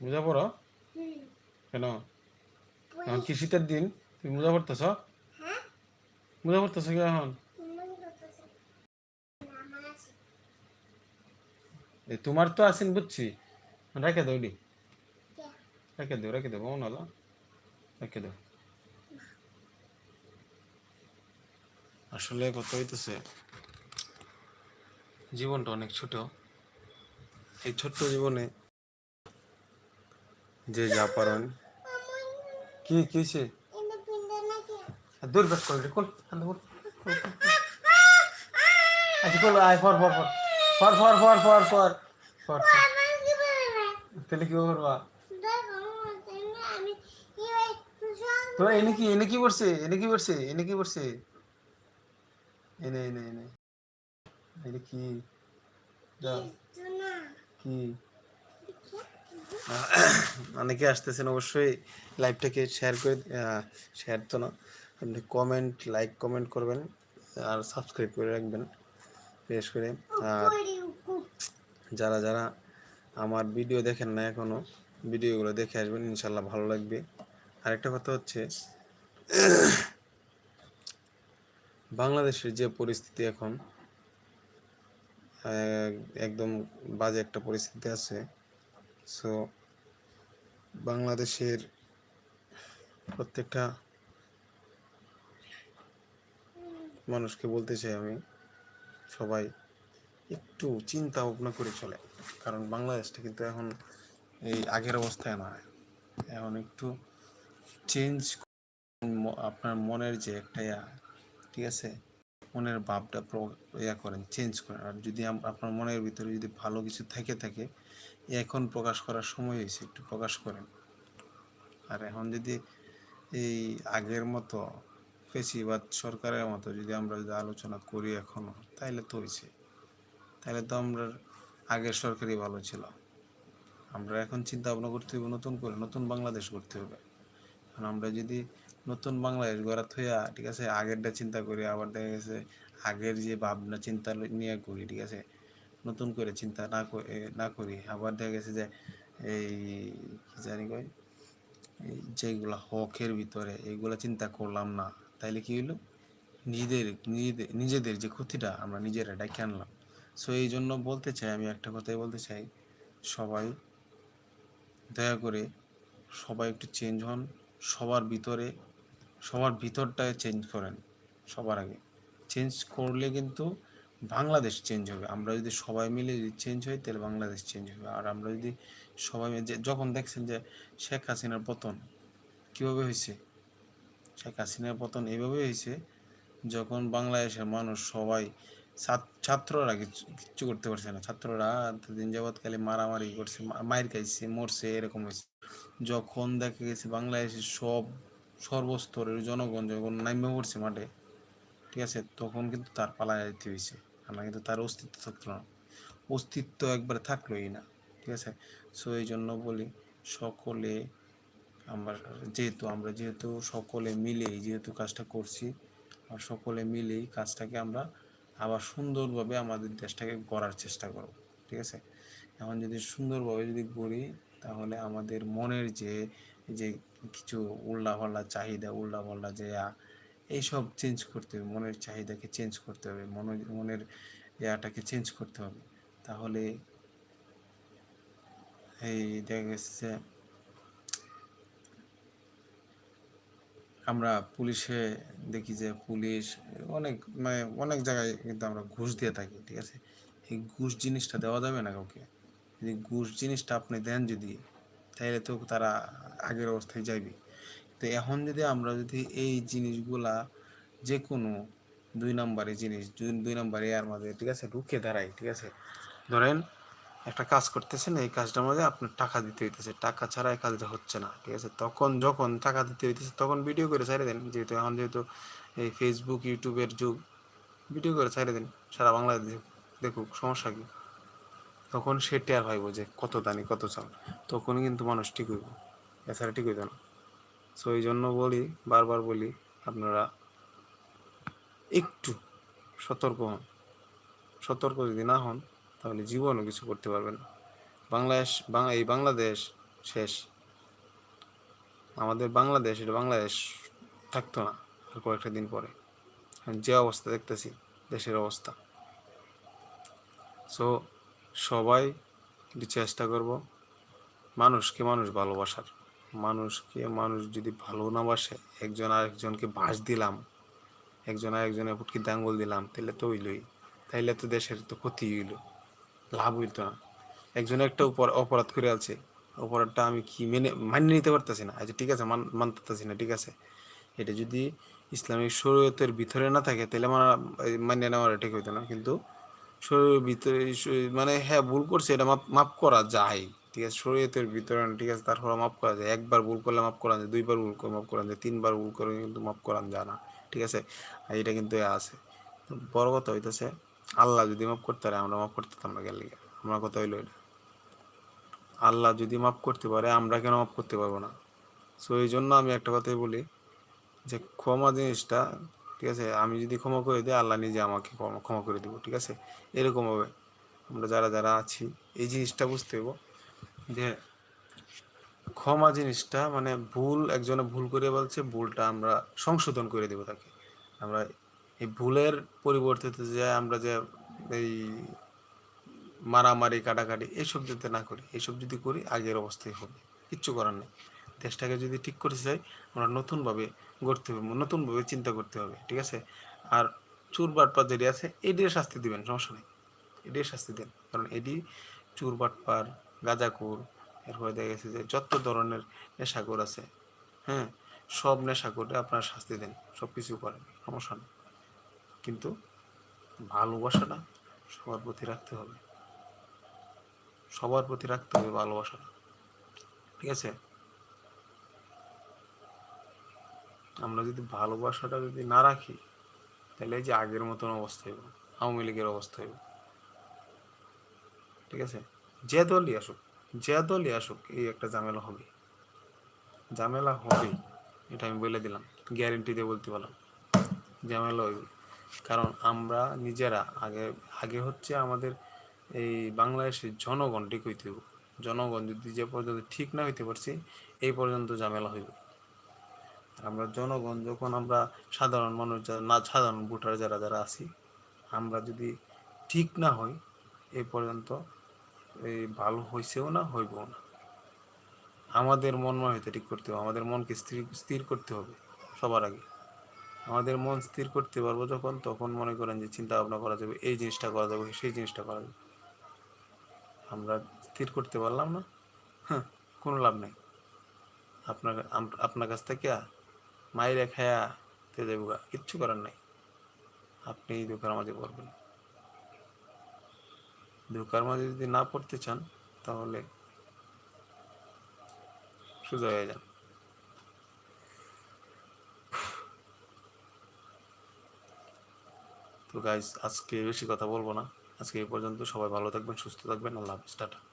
মোজা পড়ো। কেন? এখন কি শীতের দিন তুমি মোজা পড়তেছ? হ্যাঁ। মোজা পড়তেছ কি এখন? তোমার তো আছেন বুঝছি। রেখে দাও ডি রেখে দাও রেখে দাও মন হলো। রেখে দাও। আসলে কত হইতেছে জীবনটা অনেক ছোট। এই ছোট্ট জীবনে যে যা পারেন। কি কিছে দূর বেশ কোন হাতে কোন আচ্ছা কোন আয় for for for for for for for for তাহলে কি করবা? তো এনে কি এনে কি করছে? এনে কি করছে? এনে কি করছে? এনে এনে এনে। এনে কি? কি? অনেকে আসতেছেন অবশ্যই লাইভটাকে শেয়ার করে শেয়ার তো না। আপনি কমেন্ট লাইক কমেন্ট করবেন আর সাবস্ক্রাইব করে রাখবেন, বিশেষ করে। আর যারা যারা আমার ভিডিও দেখেন না এখনও ভিডিওগুলো দেখে আসবেন ইনশাল্লাহ ভালো লাগবে। আরেকটা কথা হচ্ছে, বাংলাদেশের যে পরিস্থিতি এখন একদম বাজে একটা পরিস্থিতি আছে। সো বাংলাদেশের প্রত্যেকটা মানুষকে বলতে চাই আমি, সবাই একটু চিন্তা ভাবনা করে চলে। কারণ বাংলাদেশটা কিন্তু এখন এই আগের অবস্থায় নয় এখন একটু চেঞ্জ আপনার মনের যে একটা ইয়া, ঠিক আছে? মনের ভাবটা ইয়া করেন চেঞ্জ করেন। আর যদি আপনার মনের ভিতরে যদি ভালো কিছু থেকে থাকে এখন প্রকাশ করার সময় হয়েছে, একটু প্রকাশ করেন। আর এখন যদি এই আগের মতো ফেসিবাদ সরকারের মতো যদি আমরা যদি আলোচনা করি এখনও, তাইলে তো হয়েছে তাহলে তো আমরা আগের সরকারই ভালো ছিল আমরা এখন চিন্তা ভাবনা করতে হবে নতুন করে, নতুন বাংলাদেশ করতে হবে কারণ আমরা যদি নতুন বাংলাদেশ গড়া থইয়া, ঠিক আছে, আগেরটা চিন্তা করি, আবার দেখা গেছে আগের যে ভাবনা, চিন্তা নিয়ে করি, ঠিক আছে নতুন করে চিন্তা না না করি। আবার দেখা গেছে যে এই জানি এই যেগুলা হকের ভিতরে এইগুলা চিন্তা করলাম না। তাইলে কি হইল? নিজেদের নিজেদের নিজেদের যে ক্ষতিটা আমরা নিজেরা ডাকে আনলাম। সো এই জন্য বলতে চাই, আমি একটা কথাই বলতে চাই। সবাই দয়া করে সবাই একটু চেঞ্জ হন। সবার ভিতরে, সবার ভিতরটায় চেঞ্জ করেন। সবার আগে। চেঞ্জ করলে কিন্তু বাংলাদেশ চেঞ্জ হবে। আমরা যদি সবাই মিলে যদি চেঞ্জ হয়, তাহলে বাংলাদেশ চেঞ্জ হবে। আর আমরা যদি সবাই মিলে যখন দেখছেন যে শেখ হাসিনার পতন কীভাবে হয়েছে? শেখ হাসিনার পতন এইভাবে হয়েছে যখন বাংলাদেশের মানুষ সবাই ছাত্ররা কিচ্ছু করতে পারছে না। ছাত্ররা দিন যাবৎকালে মারামারি করছে, মা- মাইর খাইছে, মরছে, এরকম হয়েছে। যখন দেখা গেছে বাংলাদেশের সব সর্বস্তরের জনগণ যখন নামে পড়ছে মাঠে, ঠিক আছে, তখন কিন্তু তার পালায় যেতে হয়েছে। আমরা কিন্তু তার অস্তিত্ব থাকতো না। অস্তিত্ব একবারে থাকলোই না, ঠিক আছে? সো এই জন্য বলি সকলে আমরা যেহেতু আমরা যেহেতু সকলে মিলেই যেহেতু কাজটা করছি, আর সকলে মিলেই কাজটাকে আমরা আবার সুন্দরভাবে আমাদের দেশটাকে গড়ার চেষ্টা করব, ঠিক আছে? এখন যদি সুন্দরভাবে যদি গড়ি, তাহলে আমাদের মনের যে যে কিছু উল্লাপাল্লা চাহিদা উল্লাপাল্লা যে এইসব চেঞ্জ করতে হবে, মনের চাহিদাকে চেঞ্জ করতে হবে মনের মনের ইয়াটাকে চেঞ্জ করতে হবে। তাহলে এই দেখা গেছে যে আমরা পুলিশে দেখি যে পুলিশ অনেক মানে অনেক জায়গায় কিন্তু আমরা ঘুষ দিয়ে থাকি, ঠিক আছে? এই ঘুষ জিনিসটা দেওয়া যাবে না কাউকে? যদি ঘুষ জিনিসটা আপনি দেন যদি তাহলে তো তারা আগের অবস্থায় যাইবে। তো এখন যদি আমরা যদি এই জিনিসগুলা যে কোনো দুই নম্বরের জিনিস, দুই- নম্বরে এর মধ্যে ঠিক আছে রুখে দাঁড়াই, ঠিক আছে? ধরেন একটা কাজ করতেছেন, এই কাজটার মধ্যে আপনার টাকা দিতে হইতেছে। টাকা ছাড়া এই কাজটা হচ্ছে না, ঠিক আছে? তখন যখন টাকা দিতে হইতেছে, তখন ভিডিও করে ছাড়ে দেন। যেহেতু এখন যেহেতু এই ফেসবুক ইউটিউবের যুগ ভিডিও করে ছাড়ে দেন। সারা বাংলাদেশ দেখুক- সমস্যা কি? তখন সে টের পাইব যে কত দানি কত চাল। তখন কিন্তু মানুষ ঠিক হইব। এছাড়া ঠিক হইতো না। সো এই জন্য বলি, বারবার বলি, আপনারা একটু সতর্ক হন। সতর্ক যদি না হন, তাহলে জীবনও কিছু করতে পারবেন বাংলাদেশ, বাং- এই বাংলাদেশ শেষ। আমাদের বাংলাদেশ, এটা বাংলাদেশ থাকতো না আর কয়েকটা দিন পরে। যে অবস্থা দেখতেছি, দেশের অবস্থা। সো সবাই একটু চেষ্টা করব মানুষকে মানুষ ভালোবাসার। মানুষকে, মানুষ যদি ভালো না বাসে, একজন আরেকজনকে বাস দিলাম, একজন আরেকজনের ফুটকি দাঙ্গল দিলাম তাহলে তো হইলই। তাইলে তো দেশের তো ক্ষতি হইল, লাভ হইতো না। একজন একটা উপর, অপরাধ করে আছে অপরাধটা আমি কি মেনে মানিয়ে নিতে পারতেছি না। আচ্ছা ঠিক আছে, মান, মানতেছি না, ঠিক আছে। এটা যদি ইসলামিক শরীয়তের ভিতরে না থাকে তাহলে আমার মানিয়ে নেওয়াটা ঠিক হইতো না। কিন্তু শরীরের ভিতরে মানে হ্যাঁ ভুল করছে, এটা মাপ মাপ করা যায়। ঠিক আছে, শরীয়তের বিতরণ, ঠিক আছে, তারপর মাপ করা যায়। একবার ভুল করলে মাফ করা যায়, দুইবার ভুল করে মাপ করা যায়, তিনবার ভুল করে কিন্তু মাপ করান যায় না, ঠিক আছে? এটা কিন্তু আছে। বড় কথা হইতেছে, আল্লাহ যদি মাফ করতে পারে, আমরা মাফ করতে না গেলে আমরা কথা হইল এটা। আল্লাহ যদি মাফ করতে পারে, আমরা কেন মাফ করতে পারব না? সো এই জন্য আমি একটা কথাই বলি যে, ক্ষমা জিনিসটা, ঠিক আছে, আমি যদি ক্ষমা করে দিই, আল্লাহ নিজে আমাকে ক্ষমা করে দিব, ঠিক আছে? এরকম হবে আমরা যারা যারা আছি, এই জিনিসটা বুঝতে হইব। যে ক্ষমা জিনিসটা মানে ভুল, একজনে ভুল করে বলছে, ভুলটা আমরা সংশোধন করে দেব তাকে। আমরা এই ভুলের পরিবর্তিতে যে আমরা যে এই মারামারি, কাটাকাটি এইসব যাতে না করি এইসব যদি করি, আগের অবস্থায় হবে। কিচ্ছু করার নেই। দেশটাকে যদি ঠিক করতে চাই, আমরা নতুনভাবে গড়তে হবে, নতুনভাবে চিন্তা করতে হবে, ঠিক আছে? আর চুর বাটপার যেটি আছে, এটির শাস্তি দিবেন, সমস্যা নেই। এটির শাস্তি দেন। কারণ এটি চুর বাটপার গাঁজাকুর এরপরে দেখা গেছে যে যত ধরনের নেশাকুর আছে হ্যাঁ সব নেশাকুরে আপনার শাস্তি দেন সব কিছু করেন, সমস্যা নেই। কিন্তু ভালোবাসাটা সবার প্রতি রাখতে হবে। সবার প্রতি রাখতে হবে ভালোবাসাটা। ঠিক আছে? আমরা যদি ভালোবাসাটা যদি না রাখি, তাহলে এই যে আগের মতন অবস্থা হইব, আওয়ামী লীগের অবস্থা হইব। ঠিক আছে? যে দলই আসুক, যে দলই আসুক, এই একটা ঝামেলা হবে ঝামেলা হবেই, এটা আমি বলে দিলাম গ্যারেন্টি দিয়ে বলতে পারলাম। ঝামেলা হইবে কারণ আমরা নিজেরা আগে আগে হচ্ছে আমাদের এই বাংলাদেশের জনগণ ঠিক হইতে হইব। জনগণ যদি যে পর্যন্ত ঠিক না হইতে পারছি, এই পর্যন্ত ঝামেলা হইবে। আমরা জনগণ যখন আমরা সাধারণ মানুষ যারা না, সাধারণ ভোটার যারা যারা আছি, আমরা যদি ঠিক না হই এই পর্যন্ত এই ভালো হইছেও না, হইবও না। আমাদের মন হইতে ঠিক করতে হবে, আমাদের মনকে স্থির স্থির করতে হবে সবার আগে। আমাদের মন স্থির করতে পারব যখন, তখন মনে করেন যে চিন্তা ভাবনা করা যাবে, এই জিনিসটা করা যাবে, সেই জিনিসটা করা যাবে। আমরা স্থির করতে পারলাম না হ্যাঁ কোনো লাভ নেই। আপনার আপনার কাছ থেকে মাইরে খায়া তে যাব। কিচ্ছু করার নাই। আপনি ধোকার মাঝে পড়বেন। ধোকার মাঝে যদি না পড়তে চান, তাহলে সোজা হয়ে যান। তো গাইজ আজকে বেশি কথা বলব না। আজকে এই পর্যন্ত সবাই ভালো থাকবেন, সুস্থ থাকবেন। আল্লাহ হাফিজ, টাটা।